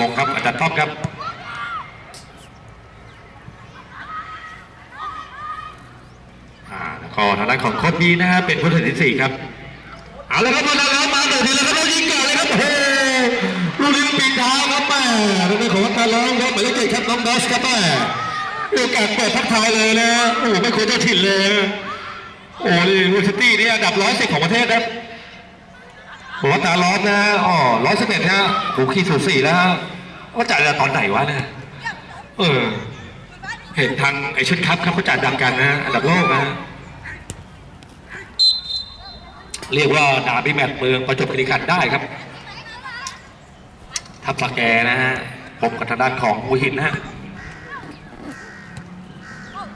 ลงครับอาจารย์ต้อมครับอ่าแล้วก็ทางด้านของโค้ชบีนะฮะเป็นผู้ตัดสินที่สี่ครับเอาละครับมาแล้วครับมาเดี๋ยวทีแล้วครับเรายิงก่อนเลยครับโอ้ลูกนี้ปีนเท้าครับแม่ทางด้านของวัฒนร้องครับหมายเลขเจ็ดครับน้องดอสครับแม่โอกาสเปิดทักทายเลยนะโอ้ไม่ควรจะถิ่นเลยโอ้โหนี่ลูซิตี้นี่อันดับร้อยสิบของประเทศครับ ผมว่าตาล้อมนะอ๋อร้อยสิบเอ็ดฮะหูขี้สูสีแล้วฮะว่าจ่ายตอนไหนวะเนี่ยเออ เห็นทางไอชุดครับครับเขาจ่ายดังกันนะอันดับโลกนะเรียกว่าดาบิแมตเมืองประจบคีรีขันได้ครับ ทับสแกนะฮะพบกับทางด้านของหัวหินนะฮะ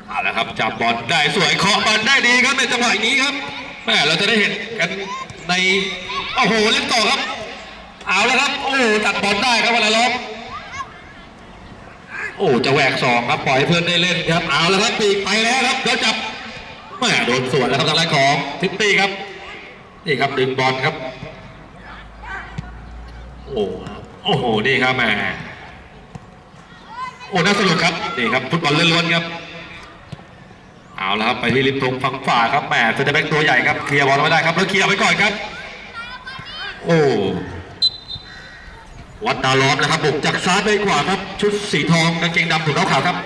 เอาละครับจับบอลได้สวยเคาะบอลได้ดีครับในจังหวะนี้ครับแม่เราจะได้เห็นกันใน โอ้โหเล่นต่อครับ เอาแล้วครับ โอ้ตัดบอลได้ครับวันละล้อมโอ้จะแหวกสองครับปล่อยเพื่อนได้เล่นครับ เอาแล้วครับปีกไปแล้วครับเดี๋ยวจับแม่โดนสวนแล้วครับทางด้านของทิตตี้ครับนี่ครับดึงบอลครับ โอ้โอ้โหนี่ครับแหม่โอ้น่าสนุกครับนี่ครับฟุตบอลล้วนๆครับเอาและครับไปที่ริมตรงฝั่งฝ่าครับแหมเซนเตอร์แบ็กตัวใหญ่ครับเคลียร์บอลไม่ได้ครับแล้วเคลียร์ไปก่อนครับ โอ้วัดดาวล้อมนะครับบุกจากซ้ายไปขวาครับ ชุดสีทองกางเกงดำถุงเท้าขาวครับ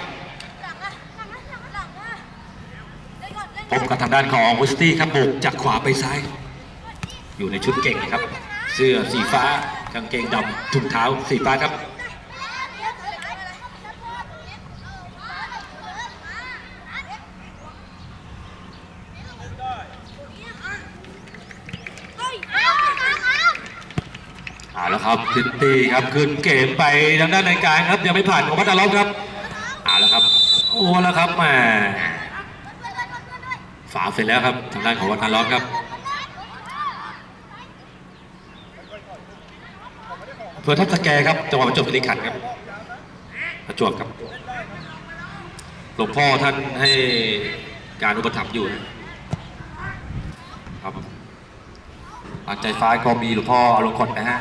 พบกับทางด้านของวิสตี้ครับบุกจากขวาไปซ้าย อยู่ในชุดเก่งครับ เสื้อสีฟ้ากางเกงดำถุงเท้าสีฟ้าครับ เอาละ ครับซิตี้ครับขึ้นเกมไปทางด้านในกลางครับยังไม่ผ่านของพัทลุครับเอาละครับ โอ้แล้วครับแมาฝาเสร็จแล้วครับทางด้านของวัฒนล้อมครับเพื่อทัพสแกครับจังหวะประจบคีรีขันครับประจวบครับหลวงพ่อท่านให้การอุปถัมภ์อยู่นะครับปัจจัยฟ้าก็มีหลวงพ่ออลงกฎนะฮะ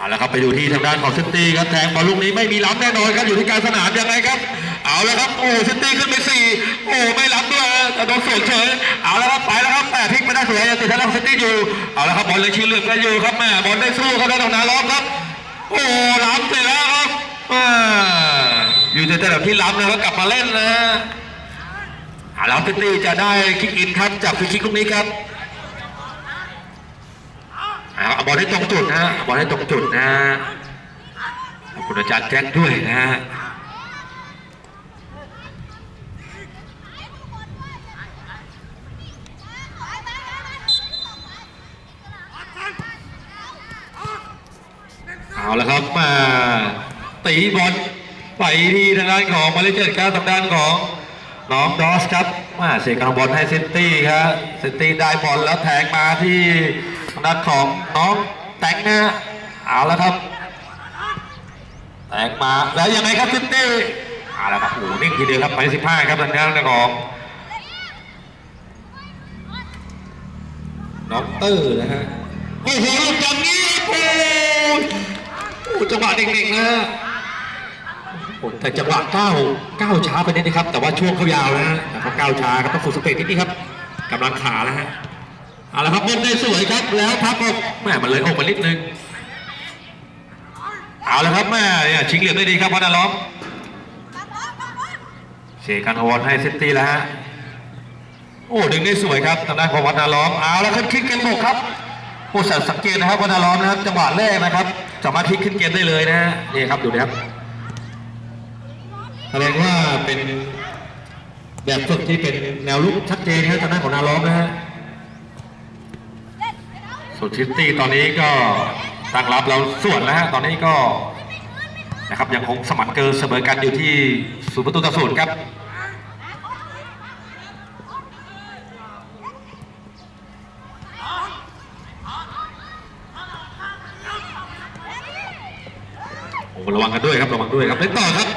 เอาละครับไปดูที่ทางด้านของซิตี้ครับแทงบอลลูกนี้ไม่มีล้ำแน่นอนครับอยู่ที่การสนามยังไงครับ เอาละครับโอ้ซิตี้ขึ้นไปสี่โอ้ไม่ล้ำด้วยแต่โดนสวนเฉยเอาละครับไปแล้วครับแต่พลิกไม่ได้สวยยังติดทางด้านซิตี้อยู่เอาละครับบอลเลยชี้เหลือบกันอยู่ครับแม่บอลได้สู้ครับด้านของนาล้อมครับ โอ้ล้ำเสร็จแล้วครับอยู่ในระดับที่ล้ำนะครับกลับมาเล่นนะฮะเอาละครับซิตี้จะได้คิกอินครับจากฟรีคิกลูกนี้ครับ เอาบอลให้ตรงจุดนะบอลให้ตรงจุดนะฮะขอบคุณอาจารย์แจ็คด้วยนะฮะเอาละครับมาตีบอลไปที่ทางด้านของมาเลเซียครับทางด้านของ น้องดอสครับมาเสียการบอลให้ซนตี้ครับซนตี้ได้บอลแล้วแทงมาที่ทางด้านของน้องแตงนะเอาละครับ แตงมาแล้วยังไงครับซิตี้เอาละครับโอ้นิ่งทีเดียวครับไปสิบห้าครับทางด้านของน้องเตอร์นะฮะโอ้โหลูกอลนี้โอ้โหโอ้จังหวะเด็กๆนะฮะ แต่จังหวะก้าวก้าวช้าไปนิดนะครับ แต่ว่าช่วงเขายาวนะฮะแต่เขาก้าวช้าครับต้องฝึกสเปรดนิดนี้ครับกำลังขาแล้วฮะเอาละครับบอลได้สวยครับแล้วพับออกแม่มันเลยออกมานิดนึงเอาละครับแม่เนี่ยชิงเหลี่ยมได้ดีครับพันล้อมเชกันโอนให้เซตตี้แล้วฮะโอ้ดึงได้สวยครับทางด้านของวัฒนาล้อมเอาแล้วขึ้นคิกกันบกครับโอ้สังเกตนะครับวัฒนาล้อมนะครับจังหวะแรกนะครับ สามารถพลิกขึ้นเกมได้เลยนะฮะนี่ครับดูนะครับ แสดงว่าเป็นแบบฝึกที่เป็นแนวลุกชัดเจนนะทางด้านของนาล้อมนะฮะส่วนชิตตี้ตอนนี้ก็ตั้งรับเราส่วนแล้วฮะตอนนี้ก็นะครับยังคงสมันเกินเสมอกันอยู่ที่ศูนย์ประตูต่อศูนย์ครับระวังกันด้วยครับระวังด้วยครับเล่นต่อครับ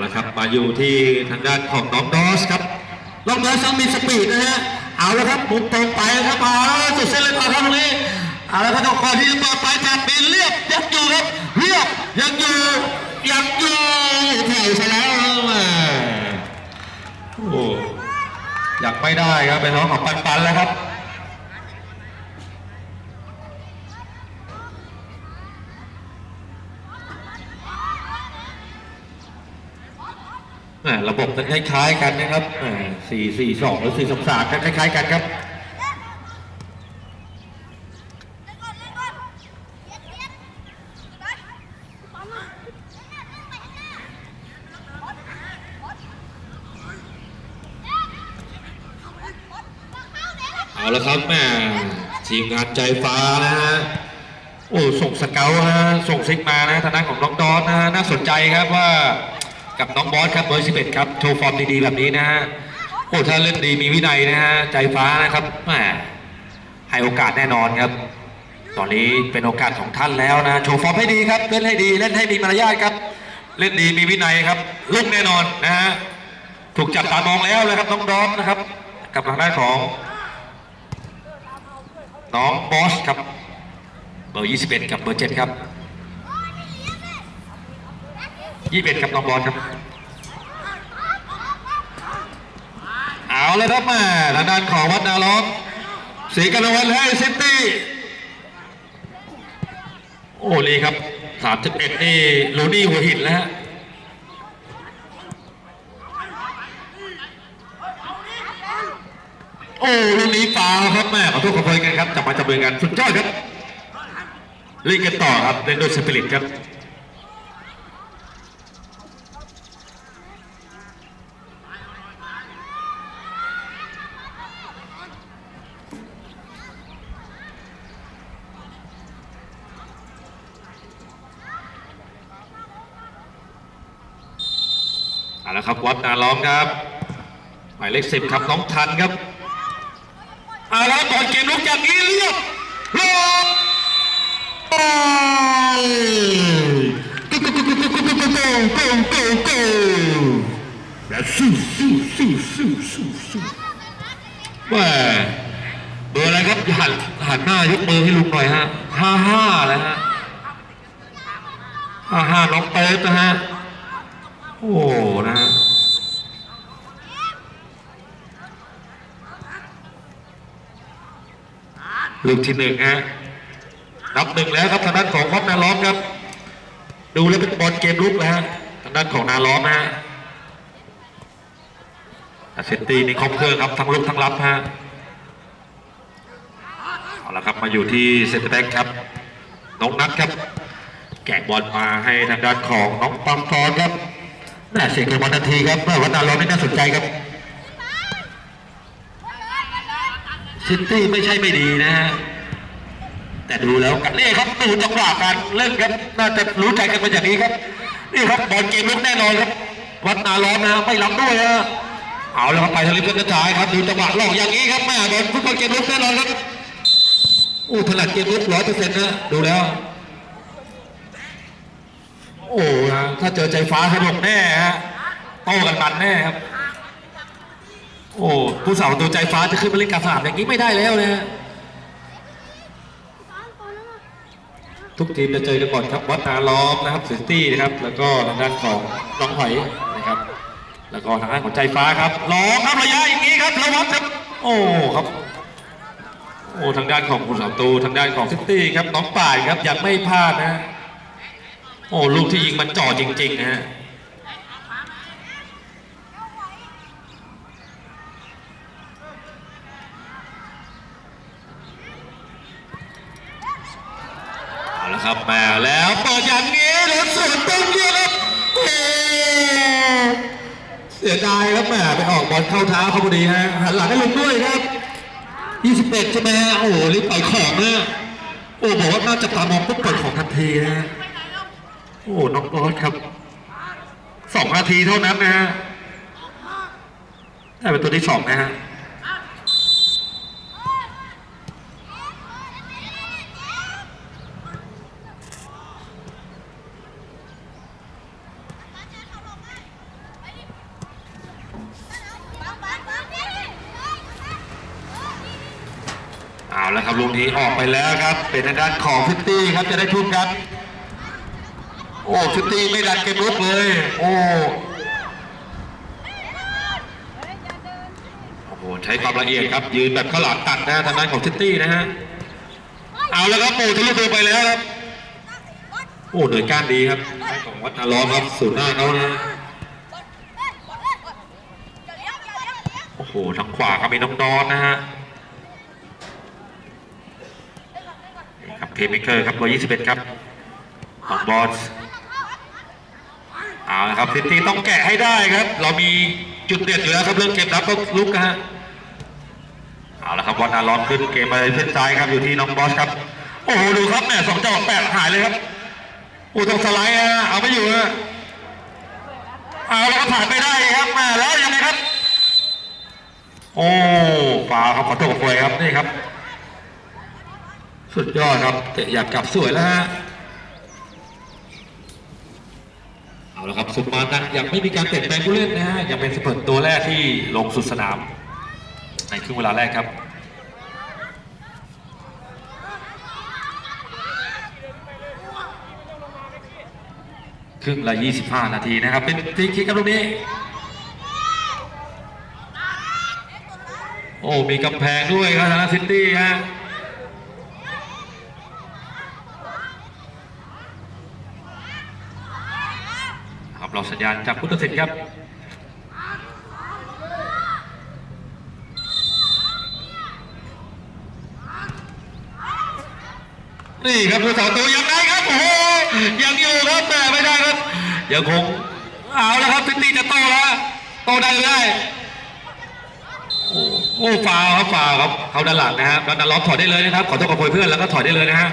เอาละครับ มาอยู่ที่ทางด้านของน้องดอสครับน้องดอสต้องมีสปีดนะฮะ เอาละครับมุมตรงไปครับมาสุดเส้นเลยต่อครับตรงนี้เอาละครับต้องคอยที่จะเปิดไปจากบินเรียบยังอยู่ครับเรียบยังอยู่ยังอยู่แถวซะแล้วมาโอ้อยากไม่ได้ครับเป็นน้องของปันปันแล้วครับ แหม่ ระบบจะคล้ายๆกันนะครับสี่สี่สองหรือสี่สามสามคล้ายๆกันครับเอาละครับแม่ทีมงานใจฟ้านะฮะโอ้ส่งสเกลฮะส่งซิกมานะทางด้านของน้องดอนนะฮะน่าสนใจครับว่า กับน้องบอสครับเบอร์สิบเอ็ดครับโชว์ฟอร์มดีๆแบบนี้นะฮะโอ้ถ้าเล่นดีมีวินัยนะฮะใจฟ้านะครับแหมให้โอกาสแน่นอนครับ ตอนนี้เป็นโอกาสของท่านแล้วนะโชว์ฟอร์มให้ดีครับเล่นให้ดีเล่นให้มีมารยาทครับ เล่นดีมีวินัยครับลุกแน่นอนนะฮะถูกจับตามองแล้วนะครับน้องดอนนะครับ กับทางด้านของ น้องบอสครับเบอร์ 21 กับเบอร์ 7 ครับ ยี่สิบกับน้องบอลครับ เอาเลยครับมาทางด้านของวัดนาล้อมสีกันวันให้ซิตี้โอ้ลีครับ31นี่โรนี่หัวหินแล้วฮะโอ้ลูกนี้ฟาวครับแม่ขอโทษขอโพยกันครับจับมาจับมือกันสุดยอดครับเล่นกันต่อครับเล่นด้วยสปิริตครับ ครับวัดนาล้อมครับ หมายเลขสิบครับน้องทันครับอาละก่อนเกมลุกอย่างนี้เลือกลงแล้วสู้สู้สู้สู้สู้สู้แหมเบอร์อะไรครับหันหันหน้ายกมือให้ลุงหน่อยฮะห้าห้าแล้ฮะห้าห้าน้องเต้ร์นะฮะ โอ้ นะฮะ ลูกที่หนึ่งฮะนับหนึ่งแล้วครับทางด้านของครอบนาล้อมครับ ดูแล้วเป็นบอลเกมลุกแล้วฮะทางด้านของนาล้อมฮะอาเซนตีนี่ครบเครื่องครับทั้งลุกทั้งรับฮะเอาละครับมาอยู่ที่เซนเตอร์แบ็กครับน้องนัทครับ แกะบอลมาให้ทางด้านของน้องปังปอนครับน่าเสียงเกินวันนาทีครับเมื่อวันนาล้อมนี่น่าสนใจครับ ซิตี้ไม่ใช่ไม่ดีนะฮะแต่ดูแล้วกันนี่ครับดูจังหวะการเล่นครับน่าจะรู้ใจกันเป็นอย่างนี้ครับ นี่ครับบอลเกมลุกแน่นอนครับวัดนาล้อมนะไม่ล้ำด้วยนะเอาแล้วครับไปทางริมเส้นกระจายครับดูจังหวะลอกอย่างนี้ครับแม่บอลฟุตบอลเกมลุกแน่นอนครับโอ้ถนัดเกมลุกร้อยเปอร์เซ็นต์นะดูแล้ว โอ้ถ้าเจอใจฟ้าสนุกแน่ฮะโต้กันมันแน่ครับ โอ้ผู้สาวตัวใจฟ้าจะขึ้นมาเล่นการสนามอย่างนี้ไม่ได้แล้วนะฮะทุกทีมจะเจอกันก่อนครับวัดนาล้อมนะครับซิตี้นะครับ แล้วก็ทางด้านของน้องหอยนะครับ แล้วก็ทางด้านของใจฟ้าครับลองครับระยะอย่างนี้ครับระวังครับ โอ้ครับโอ้ทางด้านของผู้สาวตูทางด้านของซิตี้ครับน้องป่ายครับยังไม่พลาดนะ โอ้ลูกที่ยิงมันจ่อจริงๆนะฮะ เอาละครับมาแล้วเปิดอย่างนี้แล้วสวนตรงเดียวครับโอ้ เสียดายครับแหมไปออกบอลเข้าเท้าเขาพอดีฮะหันหลังให้ลงด้วยครับ21ใช่ไหมฮะโอ้โหรีบปล่อยของนะโอ้บอกว่าน่าจะตามองปุ๊บเปิดของทันทีนะฮะโอ้น้องโอ๊ตครับสองนาทีเท่านั้นนะฮะได้เป็นตัวที่สองนะฮะ เอา แล้วครับลูกนี้ออกไปแล้วครับ เป็นทางด้านของฟิตตี้ครับจะได้ทุนครับ โอ้ฟิตตี้ไม่ดันเกมลุกเลย โอ้โอ้ใช้ความละเอียดครับ ยืนแบบข้าหลามตัดนะทางด้านของซิตี้นะฮะเอาแล้วครับโอ้ทะลุตัวไปแล้วครับ โอ้หน่วยก้านดีครับให้ของวัดนาล้อมครับศูนย์หน้าเขานะโอ้โหทางขวาครับมีน้องนอนนะฮะ นี่ครับเมิเกอร์ครับเบอร์21ครับของบอสเอาละครับซิตี้ต้องแกะให้ได้ครับ เรามีจุดเด่นอยู่แล้วครับเรื่องเกมรับก็ลุกนะฮะเอาละครับบอลอาร้อนขึ้นเกมมาเส้นซ้ายครับอยู่ที่น้องบอสครับ โอ้โหดูครับแม่สองจังหวะแปดหายเลยครับโอ้ต้องสไลด์ฮะเอาไม่อยู่ฮะเอาแล้วก็ผ่านไปได้ครับม่แล้วยังไงครับ โอ้ฟาครับขอโทษกับป่วยครับนี่ครับ สุดยอดครับเตะอยากกลับสวยแล้วฮะเอาละครับสุมานันยังไม่มีการเปลี่ยนแปลงผู้เล่นนะฮะยังเป็นสเปิร์ตตัวแรกที่ลงสุดสนาม ในครึ่งเวลาแรกครับครึ่งละ 25 นาทีนะครับ เป็นฟรีคิกครับตรงนี้ โอ้ มีกำแพงด้วยครับทางซิตี้ฮะ ครับเราสั ญาณจากพุทธศิษย์ครับนี่ครับผู้สาวตัวยังไงครับโอ้โหยังอยู่ครับแต่ไม่ได้ครับยังคงเอาแล้วครับซิตี้จะโตแล้วโตได้หรือไม่ได้โอ้โอ้ฟาวครับฟาวครับเขาด้านหลังนะฮะแล้วนันล็อกถอยได้เลยนะครับขอโทษกับเพื่อนแล้วก็ถอยได้เลยนะฮะ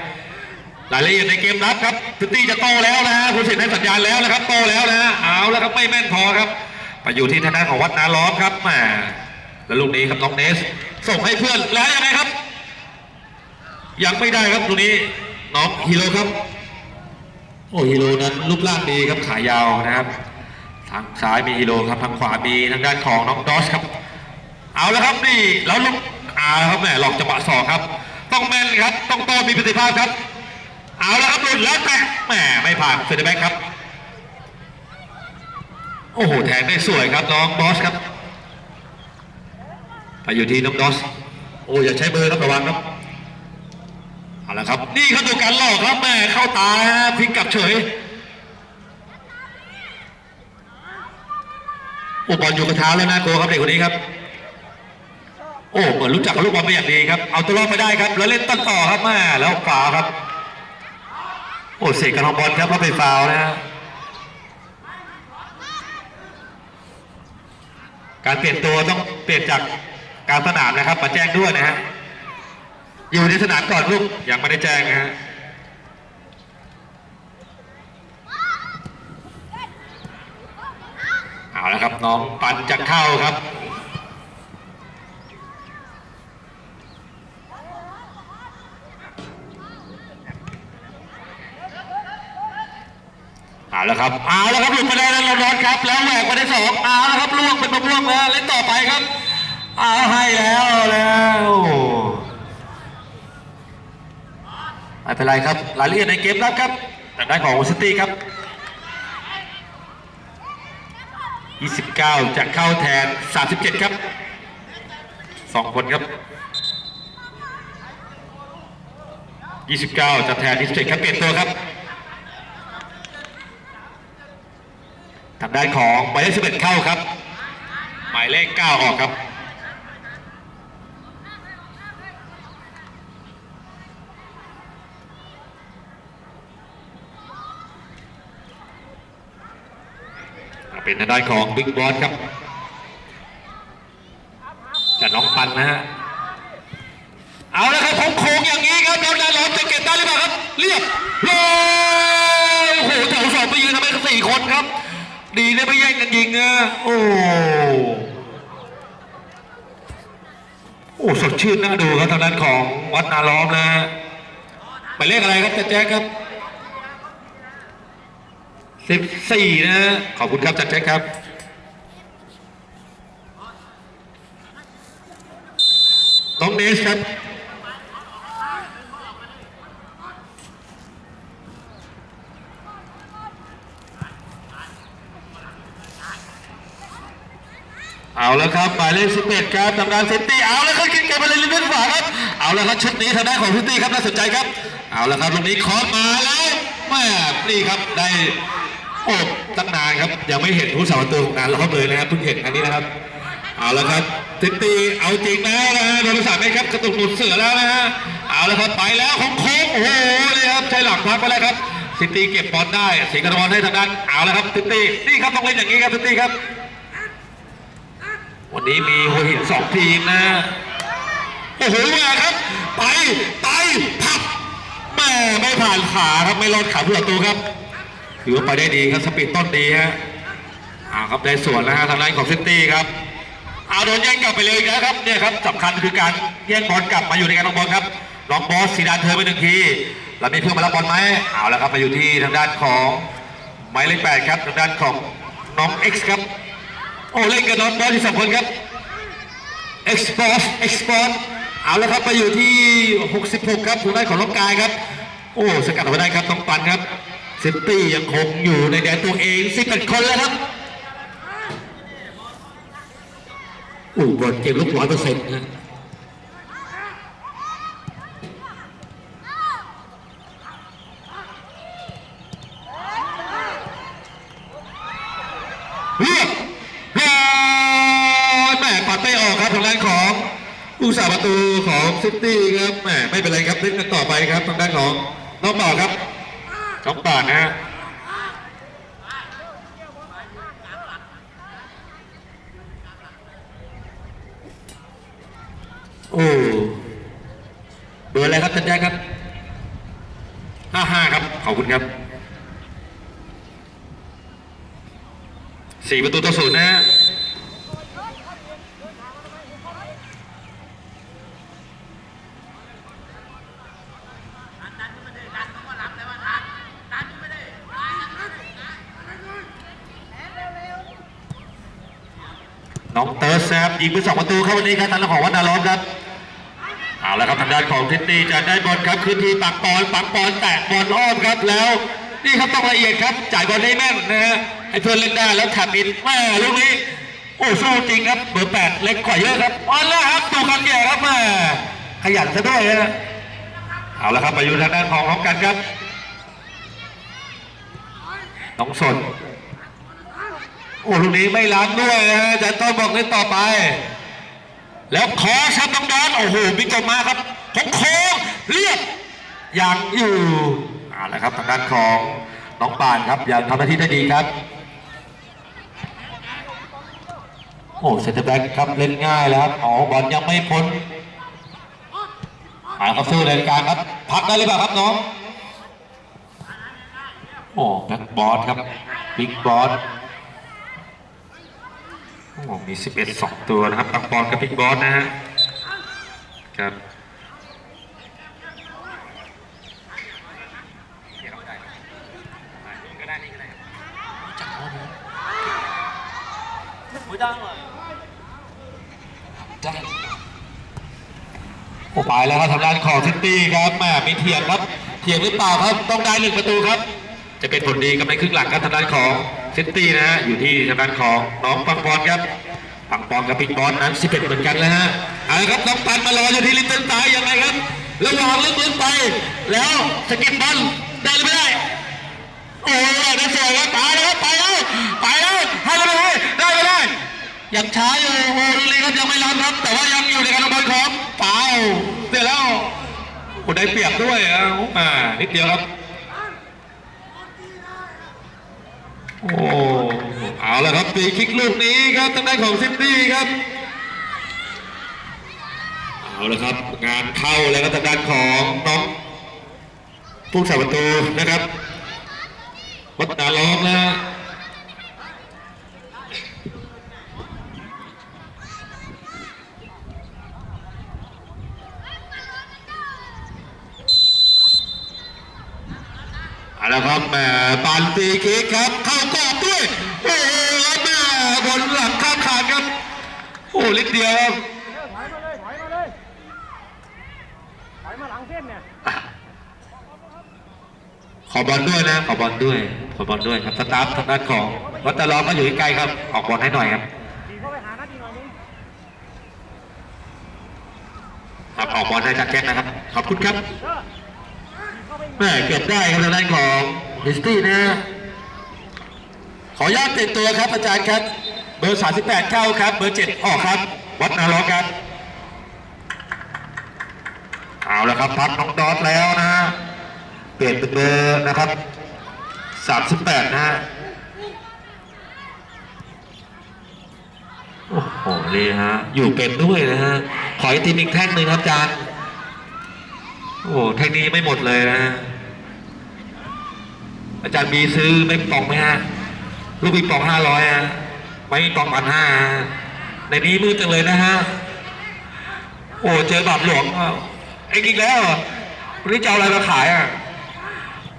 รายละเอียดในเกมรับครับซิตี้จะโตแล้วนะคุณสิทธิ์ให้สัญญาณแล้วนะครับโตแล้วนะเอาแล้วครับไม่แม่นพอครับไปอยู่ที่ทางด้านของวัดนาล้อมครับแหมแล้วลูกนี้ครับน้องเนส ส่งให้เพื่อนแล้วยังไงครับ ยังไม่ได้ครับตรงนี้น้องฮีโร่ครับโอ้ฮีโร่นั้นรูปร่างดีครับขายาวนะครับ ทางซ้ายมีฮีโร่ครับทางขวามีทางด้านของน้องดอสครับ เอาแล้วครับนี่แล้วลูกอาครับแหมหลอกจังหวะสองครับ ต้องแม่นครับต้องโตมีประสิทธิภาพครับ เอาล้วครับหลุดแล้วแต่แหมไม่ผ่านเฟเดแบ็กครับ โอ้โหแทงได้สวยครับน้องบอสครับ ไปอยู่ที่น้องดอส โอ้อย่าใช้เบอร์ครับระวังครับเอาละครับ นี่เขาดูการหลอกครับแม่เข้าตาพลิกกลับเฉยโอ้บอลอยู่กระเท้าแล้วนะโกครับเด็กคนนี้ครับ โอ้เหมือนรู้จักกับลูกบอลเป็นอย่างดีครับ เอาตัวรอดไปได้ครับ แล้วเล่นต้นต่อครับแม่แล้วฝาครับ โอ้เสกกระทองบอลครับเพราไปฟาวนะฮะการเปลี่ยนตัวต้องเปลี่ยนจากกลารสนามนะครับมาแจ้งด้วยนะฮะอยู่ในสนามก่อนลูกยังไม่ได้แจ้งนะฮะเอาละครับน้องปันจะเข้าครับ เอาละครับเอาละครับหลุดไปได้แล้วเราร้อนครับ แล้วแหวกไปได้สองเอาละครับล่วงเป็นมะม่วงแล้วเล่นต่อไปครับเอาให้แล้วแล้วไม่เป็นไรครับรายละเอียดในเกมรับครับทางด้านของวอซิตี้ครับ 29 จะเข้าแทน 37 ครับสองคนครับ 29 จะแทน27ครับเปลี่ยนตัวครับ ทางด้านของหมายเลข11เข้าครับ หมายเลข9ออกครับ เป็นทางด้านของบิ๊กบอสครับกับน้องปันนะฮะ เอาแล้วครับผมโค้งอย่างนี้ครับแล้วนาล้อมจะเก็บได้หรือเปล่าครับ เรียบร้อยโอ้โหแถวสอง ครับ ดีนี่ยไม่แย่งกันยิงนะโอ้โอ้สดชื่นน่าดูครับทางด้านของวัดนาล้อมนะหมายเลขอะไรครับจัดแจ๊คครับสิบสี่นะ ขอบคุณครับจัดแจ๊คครับน้องเนสครับ เอาแล้วครับหมายเลข11ครับทางด้านซิตี้เอาแล้วครับกินเกมไปเลยลิเวอร์พูลครับเอาแล้วครับชุดนี้ทางด้านของซิตี้ครับน่าสนใจครับ เอาแล้วครับตรงนี้คอมาแล้วแม่นี่ครับได้โอ้ตั้งนานครับยังไม่เห็นผู้สาวประตูของงานรอบเลยนะครับเพิ่งเห็นอันนี้นะครับ เอาแล้วครับซิตี้เอาจริงแล้วนะฮะโดนประสานไหมครับกระตุกหลุดเสือแล้วนะฮะเอาแล้วครับไปแล้วของโค้งโอ้โหนี่ครับใช้หลังพักไปแล้วครับซิตี้เก็บบอลได้สิงห์กระดอนให้ทางด้านเอาแล้วครับซิตี้นี่ครับต้องเล่นอย่างนี้ครับซิตี้ครับ วันนี้มีหัวหินสองทีมนะโอ้โหมาครับ ไปไปพับแม่ไม่ผ่านขาครับไม่รอดขาผู้ประตูครับถือว่าไปได้ดีครับสปีดต้นดีฮะเอาครับได้ส่วนนะฮะทางด้านของซิตี้ครับเอาโดนแย่งกลับไปเลยอีกแล้วครับเนี่ยครับสำคัญคือการแย่งบอลกลับมาอยู่ในการลองบอลครับลองบอสซีดานเธอไปหนึ่งทีแล้วมีเพื่อนมารับบอลไหมเอาแล้วครับมาอยู่ที่ทางด้านของหมายเลขแปดครับทางด้านของน้องเอ็กซ์ครับ โอ้เล่นกับน้องบอลที่สองคนครับ Export Export เอาแล้วครับไปอยู่ที่ 66 ครับทางด้านของน้องกายครับ โอ้สกัดเอาไว้ได้ครับต้องปันครับเซิตี้ยังคงอยู่ในแดนตัวเอง11คนแล้วครับโอ้บอลเกมลุกร้อยเปอร์เซ็นต์นะเรียบร้อยแหม่ปัดไม่ออกครับทางด้านของ ผู้สาประตูของซิตี้ครับแหมไม่เป็นไรครับเล่นกันต่อไปครับทางด้านของน้องบ่าครับน้องป่านะฮะโอ้เบอร์อะไรครับท่านแจ๊คครับห้าห้าครับ ขอบคุณครับสี่ประตูต่อศูนย์นะฮะ น้องเติร์สนะครับ ยิงไปสองประตูเข้าวันนี้ครับทางด้านของวัดนาล้อมครับเอาละครับทางด้านของทิตตี้จะได้บอลครับคืนทีปักบอลปักบอลแตะบอลอ้อมครับแล้วนี่ครับต้องละเอียดครับจ่ายบอลให้แม่นนะฮะให้เพื่อนเล่นได้แล้วขับอินแม่ลูกนี้โอ้สู้จริงครับเบอร์แปดเล็กกว่าเยอะครับบอลแล้วครับตูกันแก่ครับแม่ขยันซะด้วยนะเอาละครับไปอยู่ทางด้านของน้องกันครับน้องสน โอ้ลูกนี้ไม่ล้ำด้วยนะฮะจะต้องบอกเล่นต่อไป แล้วขอชับน้องดอนโอ้โหบิ๊กจมาครับของโค้งเรียบยังอยู่เอาละครับทางด้านของน้องปานครับยังทำหน้าที่ได้ดีครับโอ้เซนเตอร์แบ็กครับเล่นง่ายแล้วครับอ๋อบอลยังไม่พ้นหาครับสู้ในกางครับ พักได้หรือเปล่าครับน้อง โอ้แบ็กบอสครับบิ๊กบอส โอ้มี11 2ตัวนะครับปังปอนกับพิกบอสนะฮะครับโอ้ไปแล้วครับทางด้านของซิตี้ครับแหมมีเถียงครับเถียงหรือเปล่าครับ ต้องได้หนึ่งประตูครับ จะเป็นผลดีกับในครึ่งหลังครับทางด้านของ ซิตี้นะฮะอยู่ที่ทางด้านของน้องปังปอนครับปังปอนกับพิกบอลนั้น11เหมือนกันแล้วฮะเอาละครับน้องปันมารออยู่ที่ลิตเติ้ลไตายยังไงครับระหว่างลึกๆไป แล้วสกิปบอลได้หรือไม่ได้โอ้ยได้สวยครับตายแล้วไปแล้วไปแล้วให้เลยไปได้ไม่ได้ยังช้าอยู่โอ้ลีครับยังไม่ล้ำครับ แต่ว่ายังอยู่ในการบอลของเปล่าเสียแล้วโอ้ได้เปรียบด้วยอะอ่านิดเดียวครับ โอ้เอาละครับฟรีคิกลูกนี้ครับทางด้านของซิตี้ครับเอาละครับงานเข้าแล้วก็ทางด้านของน้องผู้สาประตูนะครับวัดนาล้อมนะานฟรีคิกครับ เข้ากรอบด้วย โอ้โหแล้วแม่บนหลังข้ามขาดครับโอ้ลิดเดียวครับถอยมาเลยถอยมาเลยถอยมาหลังเส้นเนี่ยขอบอลด้วยนะขอบอลด้วยขอบอลด้วยครับสตาฟทางด้านของวัตตะลองก็อยู่ใกล้ๆครับ ออกบอลให้หน่อยครับดีเข้าไปหานัดอีกหน่อยนึงครับออกบอลให้จัดแจ็คนะครับขอบคุณครับ แม่เก็บได้ครับทางด้านของฮิสตี้นะฮะขออนุญาตเปลี่ยนตัวครับอาจารย์ครับ เบอร์ 38 เข้าครับ เบอร์ 7 ออกครับ วัดนาล้อครับ เอาละครับพักน้องดอสแล้วนะ เปลี่ยนเป็นเบอร์นะครับ 38 นะฮะโอ้โหนี่ฮะ อยู่เป็นด้วยนะฮะ ขออีกทีมอีกแท่งหนึ่งครับอาจารย์ โอ้โหแท่งนี้ไม่หมดเลยนะอาจารย์มีซื้อไม่ปองไหมฮะลูกปิงปองห้าร้อยฮะไม่ปองพันห้าในนี้มืดจังเลยนะฮะโอ้เจอบาปหลวงอ้าวเอ็งอีกแล้ววันนี้จะเอาอะไรมาขายอะ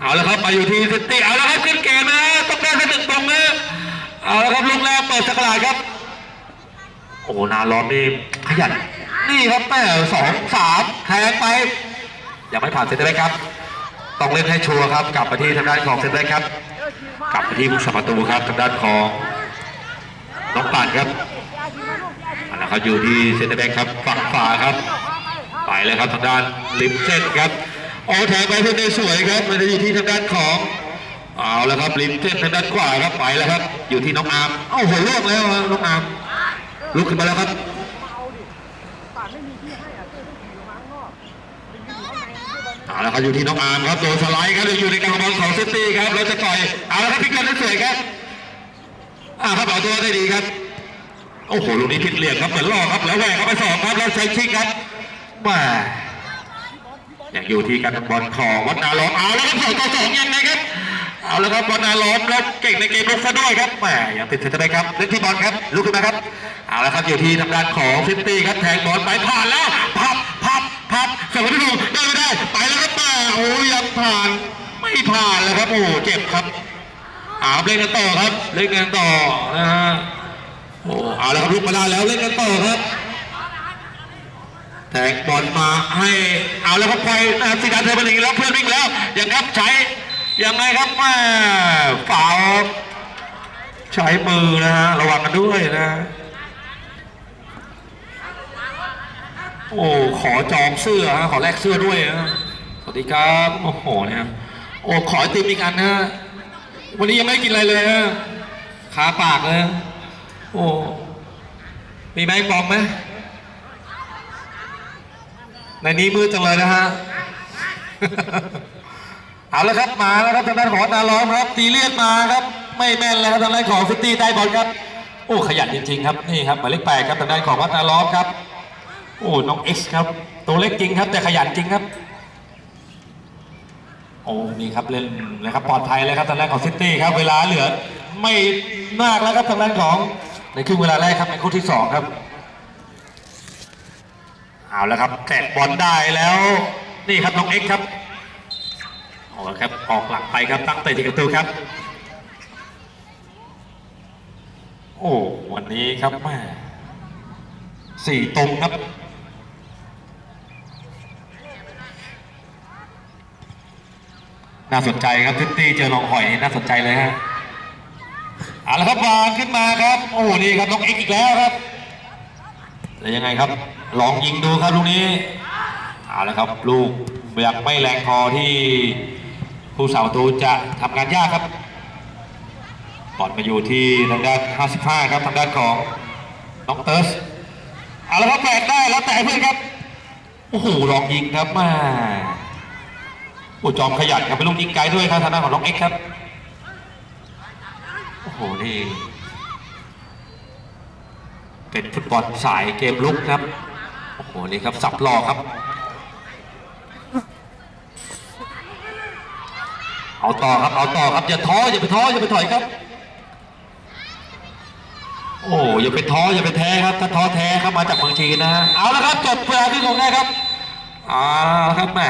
เอาและครับมาอยู่ที่ซิตี้เอาและครับขึ้นเกมนะต้องได้สักหนึ่งตรงนะเอาและครับลูกแรกเปิดสกราดครับ โอ้นาล้อมนี่ขยันนี่ครับแม่สองสามแทงไป ยังไม่ผ่านเซตได้ครับ ต้องเล่นให้ชัวร์ครับ กลับมาที่ทางด้านของเซตได้ครับเออฉีกมากลับไปที่ผู้สาประตูครับทางด้านของน้องป่านครับอันนั้นเขาอยู่ที่เซนเตอร์แบ็กครับฝั่งขวาครับ ไปเลยครับทางด้านริมเส้นครับโอ้แทงไปเพื่อนได้สวยครับมันจะอยู่ที่ทางด้านของเอาแล้วครับริมเส้นทางด้านขวาครับไปแล้วครับ อยู่ที่น้องอาร์มเอ้าหัวล่วงแล้วน้องอาร์มลุกขึ้นมาแล้วครับ เจ้าบอลไม่เอาละครับอยู่ที่น้องอาร์มครับโดนสไลด์ครับอยู่ในกลางบอลของซิตี้ครับเราจะต่อยเอาละครับพิกเกอร์ได้สวยครับอ่าครับเอาตัวได้ดีครับโอ้โหลูกนี้ผิดเหลี่ยมครับเหมือนล่อครับแล้วแหวกเข้าไปสองครับแล้วใช้ชิกครับมายังอยู่ที่การบอลของวัดนาล้อมเอาแล้วครับสองต่อสองยังไงครับ เอาแล้วครับวัดนาล้อมแล้วเก่งในเกมลุกซะด้วยครับแหมยังติดเซนเตอร์แบ็คครับเล่นที่บอลครับลุกขึ้นมาครับเอาแล้วครับอยู่ที่ทางด้านของซิตี้ครับแทงบอลไปผ่านแล้วพับพับพับส่งไปที่ลูได้ไม่ได้ไปแล้วครับแหมาโอ้ยยังผ่านไม่ผ่านเลยครับโอ้เจ็บครับเอาเล่นกันต่อครับเล่นกันต่อนะฮะโอ้เอาแล้วครับลุกมาได้แล้วเล่นกันต่อครับแทงบอลมาให้เอาแล้วครับไปนะครับสีดาเทเบลิงแล้วเพื่อนวิ่งแล้วยังครับใช้ ยังไงครับแม่ฝ่าวใช้มือนะฮะระวังกันด้วยนะ โอ้ขอจองเสื้อฮะขอแลกเสื้อด้วยนะสวัสดีครับโอ้โหเนี่ยโอ้ขอติมอีกอันนะวันนี้ยังไม่กินอะไรเลยฮะขาปากเลยโอ้มีไหมปองไหมในนี้มืดจังเลยนะฮะ เอาแล้วครับมาแล้วครับทางด้านของนาล้อมครับตีเลียดมาครับ ไม่แม่นแล้วครับทางด้านของซิตี้ได้บอลครับโอ้ขยันจริงๆครับนี่ครับหมายเลขแปดครับทางด้านของวัดนาล้อมครับโอ้น้องเอ็กซ์ครับตัวเล็กจริงครับ แต่ขยันจริงครับโอ้นี่ครับเล่นนะครับปลอดภัยเลยครับทางด้านของซิตี้ครับเวลาเหลือไม่มากแล้วครับทางด้านของในครึ่งเวลาแรกครับในคู่ที่สองครับเอาแล้วครับแตะบอลได้แล้ว นี่ครับน้องเอ็กซ์ครับ เอาละครับออกหลังไปครับตั้งเตะที่ประตูครับ โอ้วันนี้ครับแม่สี่ตรงครับน่าสนใจครับซิตี้เจอลองหอยน่าสนใจเลยฮะเอาละครับวางขึ้นมาครับ โอ้นี่ครับน้องเอ็กอีกแล้วครับแล้วยังไงครับ ลองยิงดูครับลูกนี้เอาละครับ ลูกยังไม่แรงพอที่ ผู้สาวตูจะทำงานยากครับบอลมาอยู่ที่ทางด้าน 55 ครับทางด้านของน้องเติร์สเอาละครับแปดได้แล้วแต่เพื่อนครับโอ้โหลองยิงครับมาโอ้จอมขยันครับเป็นลูกยิงไกลด้วยครับทางด้านของน้องเอ็กครับโอ้โหนี่เป็นฟุตบอลสายเกมลุกครับโอ้โหนี่ครับสับหลอกครับ เอาต่อครับ เอาต่อครับ อย่าท้อ อย่าไปท้อ อย่าไปถอยครับ โอ้อย่าไปท้อ อย่าไปแท้ครับ ถ้าท้อแท้ครับมาจากเมืองจีนนะฮะ เอาละครับ จบเวลาที่ลงได้ครับ อ่าครับแม่